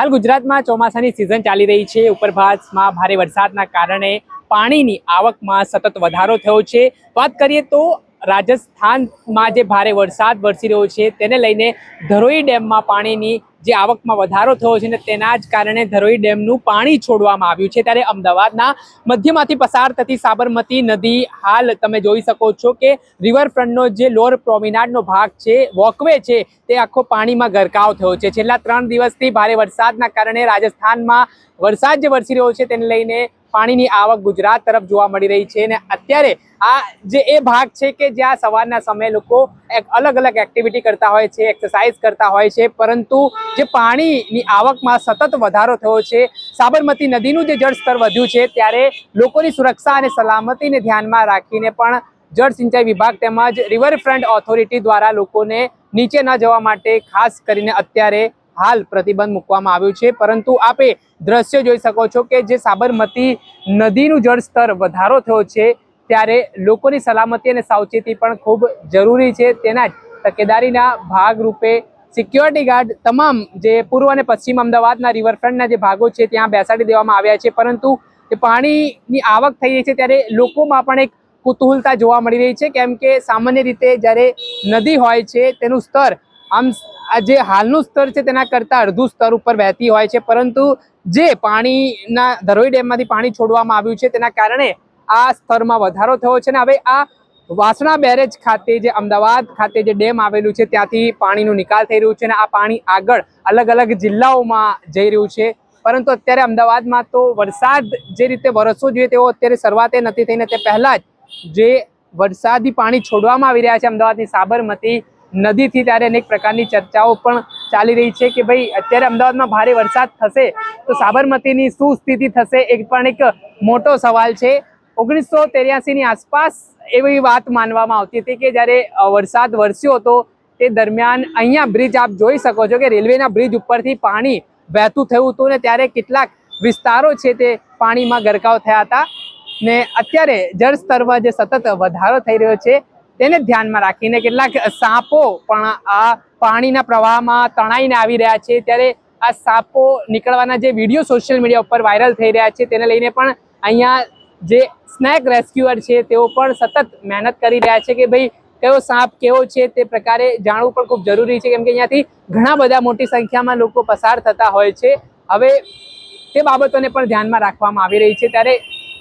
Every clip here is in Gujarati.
હાલ ગુજરાતમાં ચોમાસાની સિઝન ચાલી રહી છે. ઉપરભાસમાં ભારે વરસાદના કારણે પાણીની આવકમાં સતત વધારો થયો છે. વાત કરીએ તો રાજસ્થાનમાં જે ભારે વરસાદ વરસી રહ્યો છે, તેને લઈને ધરોઈ ડેમમાં પાણીની જે આવકમાં વધારો થયો છે ને તેના જ કારણે ધરોઈ ડેમનું પાણી છોડવામાં આવ્યું છે. ત્યારે અમદાવાદના મધ્યમાંથી પસાર થતી સાબરમતી નદી હાલ તમે જોઈ શકો છો કે રિવરફ્રન્ટનો જે લોઅર પ્રોમિનાડનો ભાગ છે, વોકવે છે, તે આખો પાણીમાં ગરકાવ થયો છે. છેલ્લા ત્રણ દિવસથી ભારે વરસાદના કારણે રાજસ્થાનમાં વરસાદ જે વરસી રહ્યો છે તેને લઈને પાણીની આવક ગુજરાત તરફ જોવા મળી રહી છે અને અત્યારે આ જે એ ભાગ છે કે જ્યાં સવારના સમયે લોકો એક અલગ અલગ એક્ટિવિટી કરતા હોય છે એક્સરસાઇઝ કરતા હોય છે, પરંતુ જે પાણીની આવકમાં સતત વધારો થયો છે, સાબરમતી નદીનું જે જળસ્તર વધ્યું છે, ત્યારે લોકોની સુરક્ષા અને સલામતીને ધ્યાનમાં રાખીને પણ જળ સિંચાઈ વિભાગ તેમજ રિવરફ્રન્ટ ઓથોરિટી દ્વારા લોકોને નીચે ન જવા માટે ખાસ કરીને અત્યારે હાલ પ્રતિબંધ મૂકવામાં આવ્યું છે. પરંતુ આપે દ્રશ્ય જોઈ શકો છો કે જે સાબરમતી નદીનું જળસ્તર વધારો થયો છે, ત્યારે લોકોની સલામતી અને સાવચેતી પણ ખૂબ જરૂરી છે. તેના જ તકેદારીના ભાગરૂપે સિક્યોરિટી ગાર્ડ તમામ જે પૂર્વ અને પશ્ચિમ અમદાવાદના રિવરફ્રન્ટના જે ભાગો છે, ત્યાં બેસાડી દેવામાં આવ્યા છે. પરંતુ પાણીની આવક થઈ રહી છે, ત્યારે લોકોમાં પણ એક કુતૂહલતા જોવા મળી રહી છે. કેમ કે સામાન્ય રીતે જ્યારે નદી હોય છે, તેનું સ્તર આમ આ જે હાલનું સ્તર છે તેના કરતાં અડધું સ્તર ઉપર વહેતી હોય છે. પરંતુ જે પાણીના ધરોઈ ડેમમાંથી પાણી છોડવામાં આવ્યું છે તેના કારણે આ સ્તરમાં વધારો થયો છે ને હવે આ વાસણા બેરેજ ખાતે જે અમદાવાદ ખાતે જે ડેમ આવેલું છે ત્યાંથી પાણીનો નિકાલ થઈ રહ્યું છે અને આ પાણી આગળ અલગ અલગ જિલ્લાઓમાં જઈ રહ્યું છે. પરંતુ અત્યારે અમદાવાદમાં તો વરસાદ જે રીતે વરસવો જોઈએ તેવો અત્યારે શરૂઆતે નથી થઈને તે પહેલાં જ જે વરસાદી પાણી છોડવામાં આવી રહ્યા છે અમદાવાદની સાબરમતી નદીથી ત્યારે અનેક પ્રકારની ચર્ચાઓ પણ ચાલી રહી છે કે ભાઈ, અત્યારે અમદાવાદમાં ભારે વરસાદ થશે તો સાબરમતીની શું સ્થિતિ થશે એક પણ એક મોટો સવાલ છે. ઓગણીસો ની આસપાસ એવી વાત માનવામાં આવતી હતી કે જ્યારે વરસાદ વરસ્યો હતો તે દરમિયાન અહીંયા બ્રિજ આપ જોઈ શકો છો કે રેલવેના બ્રિજ ઉપરથી પાણી વહેતું થયું હતું ને ત્યારે કેટલાક વિસ્તારો છે તે પાણીમાં ગરકાવ થયા હતા ને અત્યારે જળ સ્તરમાં જે સતત વધારો થઈ રહ્યો છે તેને ધ્યાનમાં રાખીને કેટલાક સાપો પણ આ પાણીના પ્રવાહમાં તણાઈને આવી રહ્યા છે. ત્યારે આ સાપો નીકળવાના જે વીડિયો સોશિયલ મીડિયા ઉપર વાયરલ થઈ રહ્યા છે, તેને લઈને પણ અહીંયા જે સ્નેક રેસ્ક્યુઅર છે, તેઓ પણ સતત મહેનત કરી રહ્યા છે કે ભાઈ કયો સાપ કેવો છે તે પ્રકારે જાણવું પણ ખૂબ જરૂરી છે. કેમ કે અહીંયાથી ઘણા બધા મોટી સંખ્યામાં લોકો પસાર થતા હોય છે. હવે તે બાબતોને પણ ધ્યાનમાં રાખવામાં આવી રહી છે. ત્યારે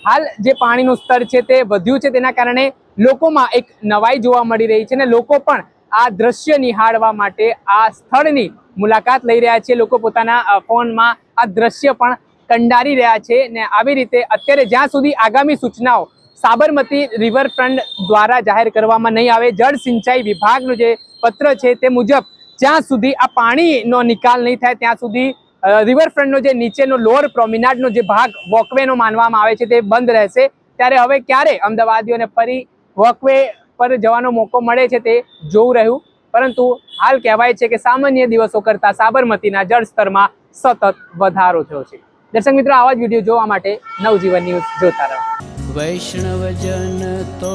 હાલ જે પાણીનું સ્તર છે તે વધ્યું છે. તેના કારણે લોકોમાં એક નવાઈ જોવા મળી રહી છે અને લોકો પણ આ દ્રશ્ય નિહાળવા માટે આ સ્થળની મુલાકાત લઈ રહ્યા છે. લોકો પોતાના ફોનમાં આ દ્રશ્ય પણ કંડારી રહ્યા છે ને આવી રીતે અત્યારે જ્યાં સુધી આગામી સૂચનાઓ સાબરમતી રિવરફ્રન્ટ દ્વારા જાહેર કરવામાં નહીં આવે, જળ સિંચાઈ વિભાગનું જે પત્ર છે તે મુજબ જ્યાં સુધી આ પાણીનો નિકાલ નહીં થાય, ત્યાં સુધી રિવરફ્રન્ટનો જે નીચેનો લોઅર પ્રોમિનાડનો જે ભાગ વોકવેનો માનવામાં આવે છે તે બંધ રહેશે. ત્યારે હવે ક્યારે અમદાવાદીઓને ફરી વોકવે પર જવાનો મોકો મળે છે તે જોવું રહ્યું. પરંતુ હાલ કહેવાય છે કે સામાન્ય દિવસો કરતાં સાબરમતીના જળસ્તરમાં સતત વધારો થયો છે. દર્શક મિત્રો, આવા જ વીડિયો જોવા માટે નવજીવન ન્યૂઝ જોતા રહો. વૈષ્ણવજન તો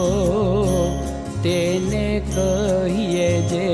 તેને કહીએ જે